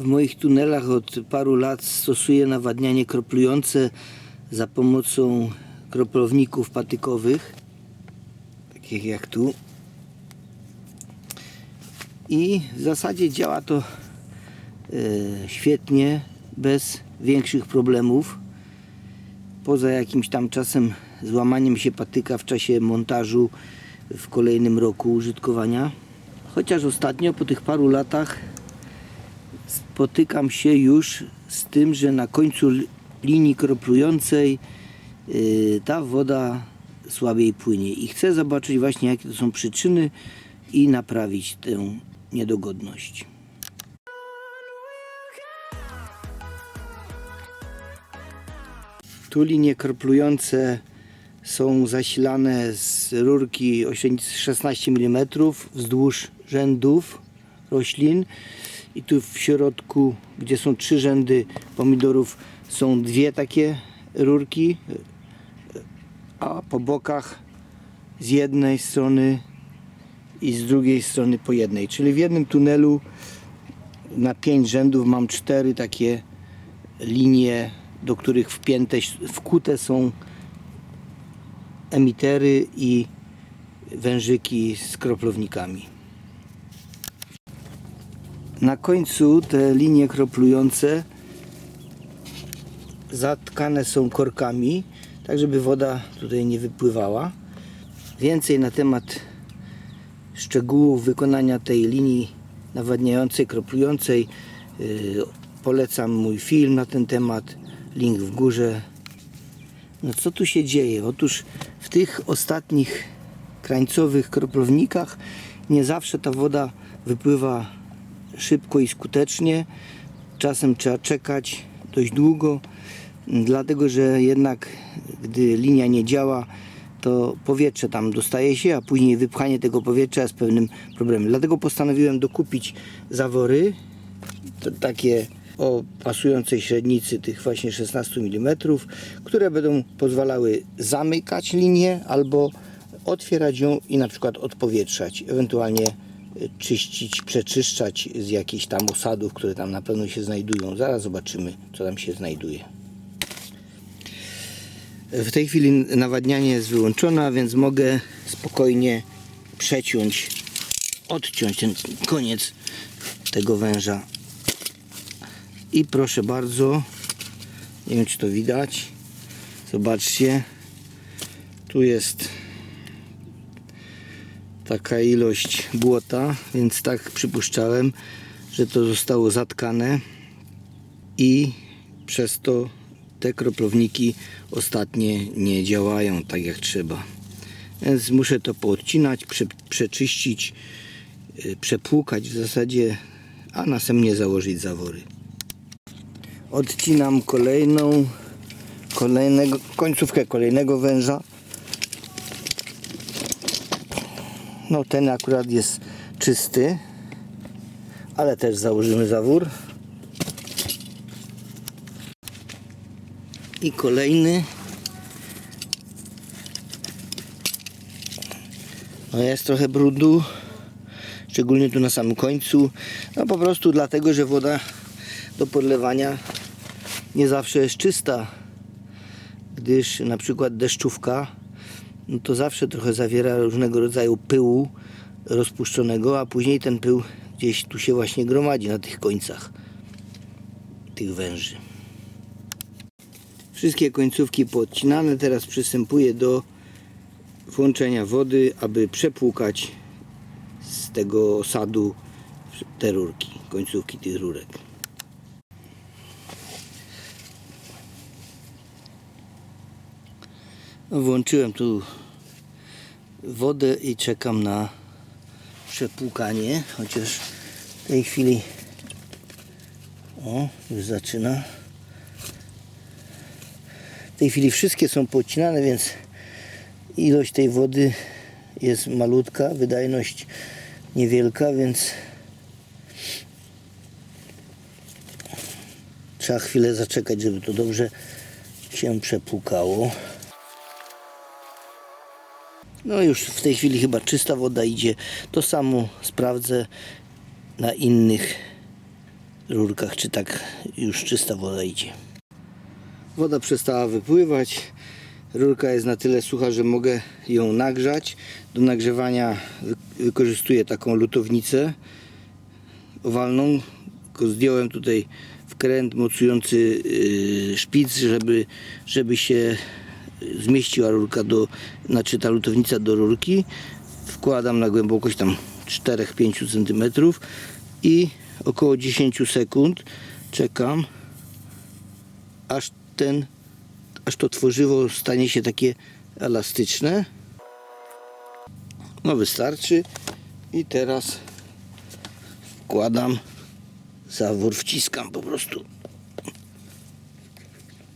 W moich tunelach od paru lat stosuję nawadnianie kroplujące za pomocą kroplowników patykowych, takich jak tu. I w zasadzie działa to e, świetnie, bez większych problemów. Poza jakimś tam czasem złamaniem się patyka w czasie montażu w kolejnym roku użytkowania. Chociaż ostatnio po tych paru latach spotykam się już z tym, że na końcu li- linii kroplującej yy, ta woda słabiej płynie i chcę zobaczyć właśnie jakie to są przyczyny i naprawić tę niedogodność. Tu linie kroplujące są zasilane z rurki o średnicy 16 mm wzdłuż rzędów roślin i tu w środku, gdzie są trzy rzędy pomidorów, są dwie takie rurki, a po bokach z jednej strony i z drugiej strony po jednej. Czyli w jednym tunelu na pięć rzędów mam cztery takie linie, do których wpięte, wkute są emitery i wężyki z kroplownikami. Na końcu te linie kroplujące zatkane są korkami, tak żeby woda tutaj nie wypływała. Więcej na temat szczegółów wykonania tej linii nawadniającej, kroplującej yy, polecam mój film na ten temat. Link w górze. No co tu się dzieje? Otóż w tych ostatnich krańcowych kroplownikach nie zawsze ta woda wypływa szybko i skutecznie. Czasem trzeba czekać dość długo, dlatego że jednak gdy linia nie działa, to powietrze tam dostaje się, a później wypchanie tego powietrza jest pewnym problemem. Dlatego postanowiłem dokupić zawory, takie o pasującej średnicy tych właśnie 16 mm, które będą pozwalały zamykać linię albo otwierać ją i na przykład odpowietrzać, ewentualnie czyścić, przeczyszczać z jakichś tam osadów, które tam na pewno się znajdują. Zaraz zobaczymy, co tam się znajduje. W tej chwili nawadnianie jest wyłączone, a więc mogę spokojnie przeciąć, odciąć ten koniec tego węża. I proszę bardzo, nie wiem czy to widać, zobaczcie, tu jest taka ilość błota, więc tak przypuszczałem, że to zostało zatkane i przez to te kroplowniki ostatnie nie działają tak jak trzeba. Więc muszę to poodcinać, prze, przeczyścić, yy, przepłukać w zasadzie, a następnie założyć zawory. Odcinam kolejną, kolejnego, końcówkę kolejnego węża. No ten akurat jest czysty, ale też założymy zawór. I kolejny. No jest trochę brudu, szczególnie tu na samym końcu. No po prostu dlatego, że woda do podlewania nie zawsze jest czysta, gdyż na przykład deszczówka no to zawsze trochę zawiera różnego rodzaju pyłu rozpuszczonego, a później ten pył gdzieś tu się właśnie gromadzi na tych końcach tych węży. Wszystkie końcówki poodcinane, teraz przystępuję do włączenia wody, aby przepłukać z tego osadu te rurki, końcówki tych rurek. No, Włączyłem tu wodę i czekam na przepłukanie, chociaż w tej chwili o, już zaczyna. W tej chwili wszystkie są pocinane, więc ilość tej wody jest malutka, wydajność niewielka, więc trzeba chwilę zaczekać, żeby to dobrze się przepłukało. No już w tej chwili chyba czysta woda idzie. To samo sprawdzę na innych rurkach, czy tak już czysta woda idzie. Woda przestała wypływać. Rurka jest na tyle sucha, że mogę ją nagrzać. Do nagrzewania wy- wykorzystuję taką lutownicę owalną. Zdjąłem tutaj wkręt mocujący yy, szpic, żeby, żeby się zmieściła rurka do, znaczy ta lutownica do rurki. Wkładam na głębokość tam 4-5 cm i około 10 sekund czekam aż ten, aż to tworzywo stanie się takie elastyczne. No wystarczy. I teraz wkładam zawór, wciskam po prostu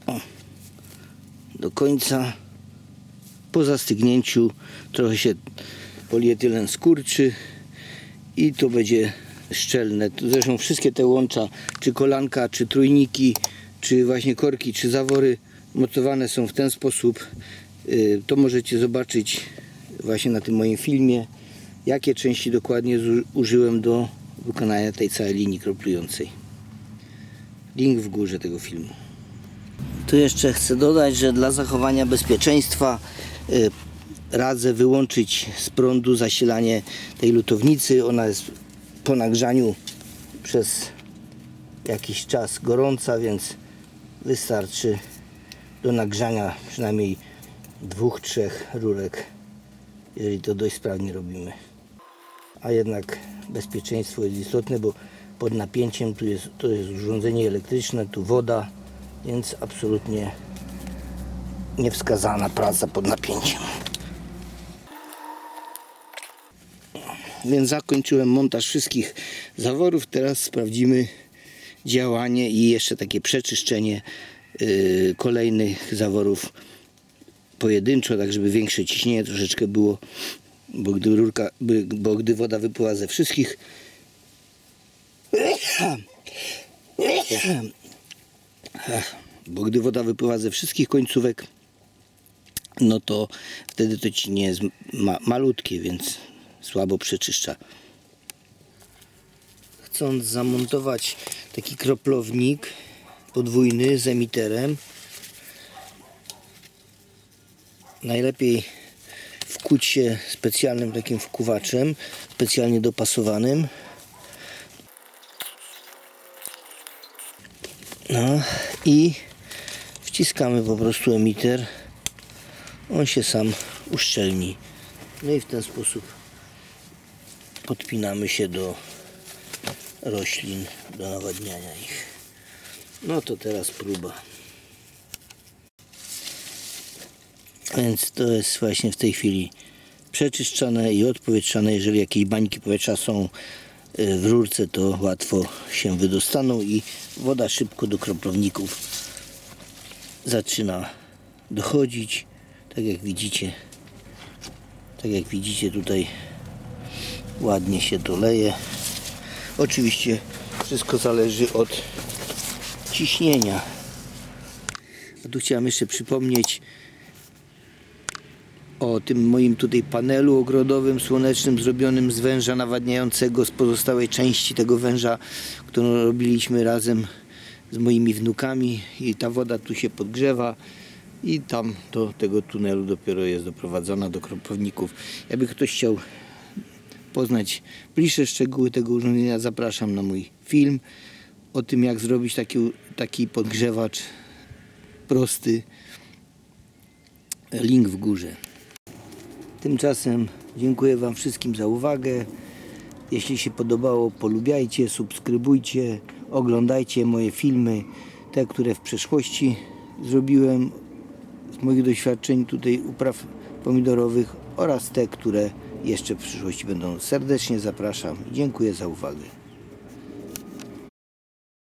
o, do końca. Po zastygnięciu trochę się polietylen skurczy i to będzie szczelne. Zresztą wszystkie te łącza, czy kolanka, czy trójniki, czy właśnie korki, czy zawory mocowane są w ten sposób. Y, To możecie zobaczyć właśnie na tym moim filmie, jakie części dokładnie użyłem do wykonania tej całej linii kroplującej. Link w górze tego filmu. Tu jeszcze chcę dodać, że dla zachowania bezpieczeństwa y, radzę wyłączyć z prądu zasilanie tej lutownicy. Ona jest po nagrzaniu przez jakiś czas gorąca, więc wystarczy do nagrzania przynajmniej dwóch, trzech rurek, jeżeli to dość sprawnie robimy. A jednak bezpieczeństwo jest istotne, bo pod napięciem tu jest, to jest urządzenie elektryczne, tu woda, więc absolutnie niewskazana praca pod napięciem. Więc zakończyłem montaż wszystkich zaworów. Teraz sprawdzimy działanie i jeszcze takie przeczyszczenie yy, kolejnych zaworów pojedynczo, tak żeby większe ciśnienie troszeczkę było, bo gdy rurka, bo gdy woda wypływa ze wszystkich bo gdy woda wypływa ze wszystkich końcówek no to wtedy to ci nie jest ma, malutkie, więc słabo przeczyszcza. Chcąc zamontować taki kroplownik podwójny z emiterem, najlepiej wkuć się specjalnym takim wkuwaczem, specjalnie dopasowanym. No i wciskamy po prostu emiter on się sam uszczelni. No i w ten sposób podpinamy się do roślin, do nawadniania ich. No to teraz próba. Więc to jest właśnie w tej chwili przeczyszczone i odpowietrzane. Jeżeli jakieś bańki powietrza są w rurce, to łatwo się wydostaną i woda szybko do kroplowników zaczyna dochodzić. Tak jak widzicie, tak jak widzicie tutaj ładnie się to leje. Oczywiście wszystko zależy od ciśnienia. A tu chciałem jeszcze przypomnieć o tym moim tutaj panelu ogrodowym słonecznym zrobionym z węża nawadniającego z pozostałej części tego węża, którą robiliśmy razem z moimi wnukami i ta woda tu się podgrzewa i tam do tego tunelu dopiero jest doprowadzona do kroplowników. Jakby ktoś chciał poznać bliższe szczegóły tego urządzenia, zapraszam na mój film o tym jak zrobić taki, taki podgrzewacz prosty. Link w górze. Tymczasem dziękuję Wam wszystkim za uwagę. Jeśli się podobało, polubiajcie, subskrybujcie, oglądajcie moje filmy, te, które w przeszłości zrobiłem z moich doświadczeń tutaj upraw pomidorowych oraz te, które jeszcze w przyszłości będą. Serdecznie zapraszam. Dziękuję za uwagę.